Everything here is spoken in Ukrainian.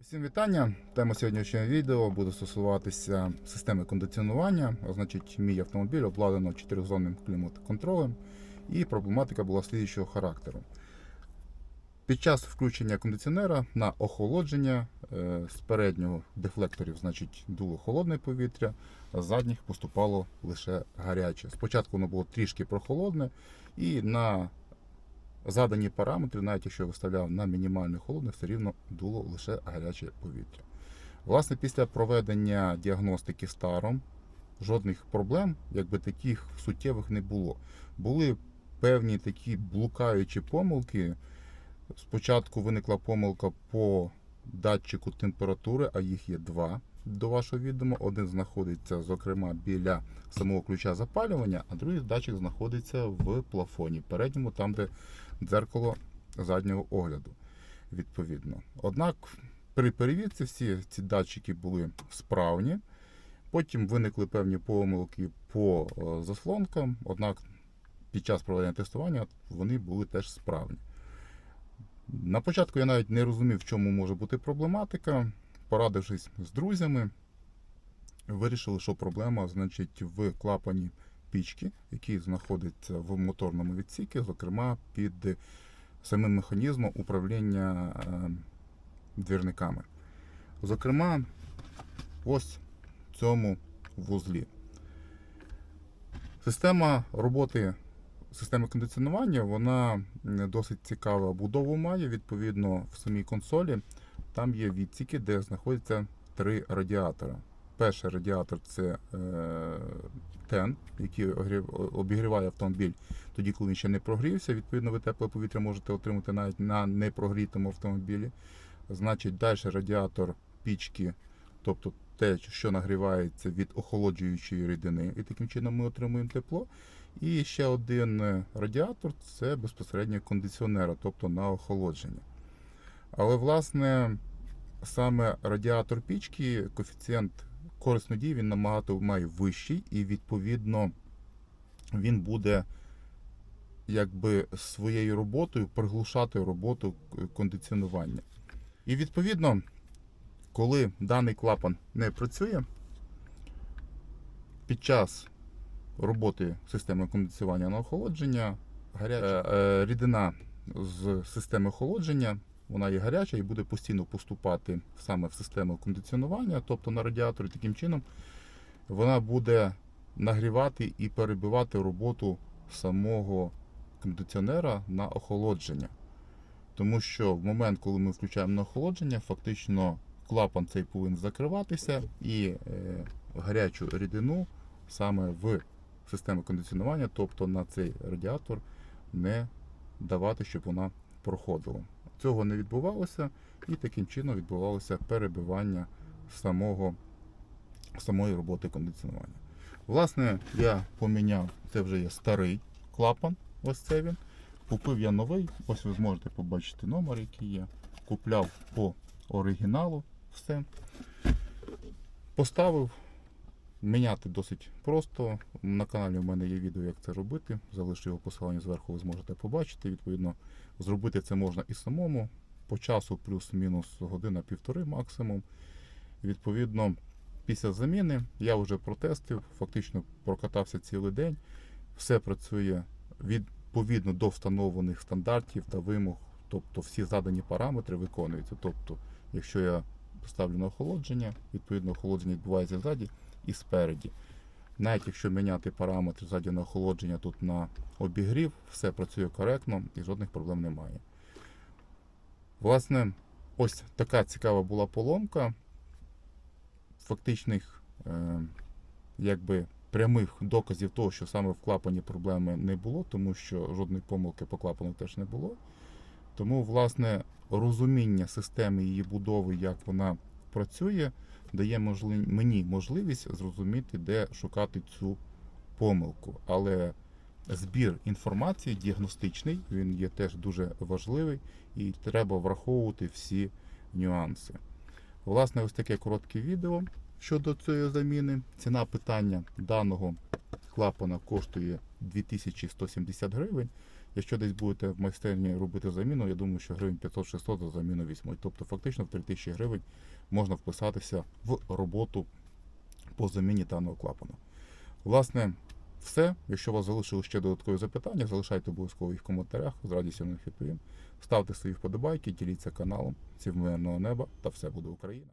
Всім вітання. Тема сьогоднішнього відео буде стосуватися системи кондиціонування. А Значить, мій автомобіль обладнано чотиризонним клімат-контролем, і проблематика була слідчого характеру. Під час включення кондиціонера на охолодження е, з переднього дефлекторів, значить, дуло холодне повітря, а з задніх поступало лише гаряче. Спочатку воно було трішки прохолодне, і на задані параметри, навіть якщо я виставляв на мінімальне холодне, все рівно дуло лише гаряче повітря. Власне, після проведення діагностики старом жодних проблем, якби таких суттєвих не було. Були певні такі блукаючі помилки. Спочатку виникла помилка по датчику температури, а їх є два до вашого відома. Один знаходиться, зокрема, біля самого ключа запалювання, а другий датчик знаходиться в плафоні, передньому, там, де дзеркало заднього огляду. Відповідно. Однак при перевірці всі ці датчики були справні. Потім виникли певні помилки по е, заслонкам, однак під час проведення тестування вони були теж справні. На початку я навіть не розумів, в чому може бути проблематика. Порадившись з друзями, вирішили, що проблема значить в клапані пічки, який знаходиться в моторному відсікі, зокрема під самим механізмом управління е, двірниками. Зокрема, ось в цьому вузлі. Система роботи системи кондиціонування вона досить цікава будову має. Відповідно, в самій консолі там є відсіки, де знаходяться три радіатора. Перший радіатор це е, тен, який обігріває автомобіль тоді, коли він ще не прогрівся. Відповідно, ви тепле повітря можете отримати навіть на непрогрітому автомобілі. Значить, далі радіатор пічки, тобто те, що нагрівається від охолоджуючої рідини, і таким чином ми отримуємо тепло. І ще один е, радіатор це безпосередньо кондиціонера, тобто на охолодження. Але, власне, саме радіатор пічки, коефіцієнт корисної дії він набагато має вищий, і відповідно він буде якби своєю роботою приглушати роботу кондиціонування. І відповідно, коли даний клапан не працює, під час роботи системи кондиціювання на охолодження гаряча е, е, рідина з системи охолодження вона є гаряча і буде постійно поступати саме в систему кондиціонування, тобто на радіатор, таким чином вона буде нагрівати і перебивати роботу самого кондиціонера на охолодження. Тому що в момент, коли ми включаємо на охолодження, фактично клапан цей повинен закриватися і е, гарячу рідину саме в систему кондиціонування, тобто на цей радіатор, не давати, щоб вона проходила. Цього не відбувалося, і таким чином відбувалося перебивання самого, самої роботи кондиціонування. Власне, я поміняв, це вже є старий клапан, ось це він. Купив я новий, ось ви зможете побачити номер, який є. Купляв по оригіналу все. Поставив. Міняти досить просто. На каналі у мене є відео, як це робити. Залишу його посилання зверху, ви зможете побачити. Відповідно, зробити це можна і самому. По часу плюс-мінус година-півтори максимум. Відповідно, після заміни я вже протестив, фактично прокатався цілий день. Все працює відповідно до встановлених стандартів та вимог. Тобто всі задані параметри виконуються. Тобто, якщо я ставлю на охолодження, відповідно охолодження відбувається ззаді і спереді. Навіть якщо міняти параметри на охолодження тут на обігрів, все працює коректно і жодних проблем немає. Власне, ось така цікава була поломка. Фактичних е, якби, прямих доказів того, що саме в клапані проблеми не було, тому що жодної помилки по клапану теж не було. Тому, власне, розуміння системи її будови, як вона працює, дає можли... мені можливість зрозуміти, де шукати цю помилку. Але збір інформації діагностичний, він є теж дуже важливий і треба враховувати всі нюанси. Власне, ось таке коротке відео щодо цієї заміни. Ціна питання даного клапана коштує 2170 гривень. Якщо десь будете в майстерні робити заміну, я думаю, що гривень 500-600 за заміну візьмуть. Тобто фактично в 3000 гривень можна вписатися в роботу по заміні даного клапану. Власне, все. Якщо у вас залишили ще додаткові запитання, залишайте обов'язково їх в коментарях, з радістю на них відповім. Ставте свої вподобайки, діліться каналом. Всім неба та все буде Україна!